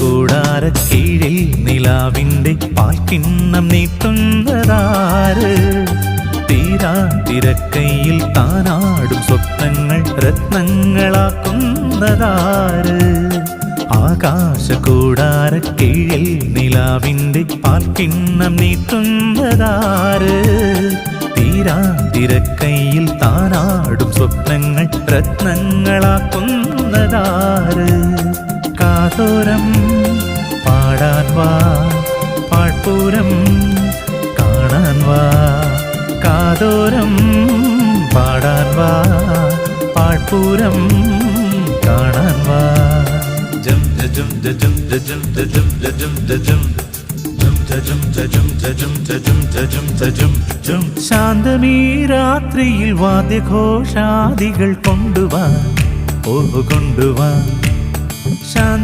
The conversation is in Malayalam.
കൂടാര കീഴിൽ നിലാവിന്റെ പാൽക്കിണ്ണം നീട്ടുന്നതാര്? തീരാ തിരക്കയിൽ താനാടും സ്വപ്നങ്ങൾ രത്നങ്ങളാക്കുന്നതാര്? ആകാശ കൂടാര കീഴിൽ നിലാവിന്റെ പാൽക്കിണ്ണം നീട്ടുന്നതാര്? തീരാ തിരക്കയിൽ താനാടും സ്വപ്നങ്ങൾ രത്നങ്ങളാക്കുന്നതാര്? പാതോരം പാടാൻ വാ പാട്ടൂരം കാണാൻ വാ കാതോരം പാടാൻ വാ പാട്ടൂരം കാണാൻ വാ ജം ജം ജം ജം ജം ജം ജം ശാന്തമീ രാത്രിയിൽ വാദ്യഘോഷാദികൾ കൊണ്ടുവാ ഓ കൊണ്ടുവാ ശാന്ത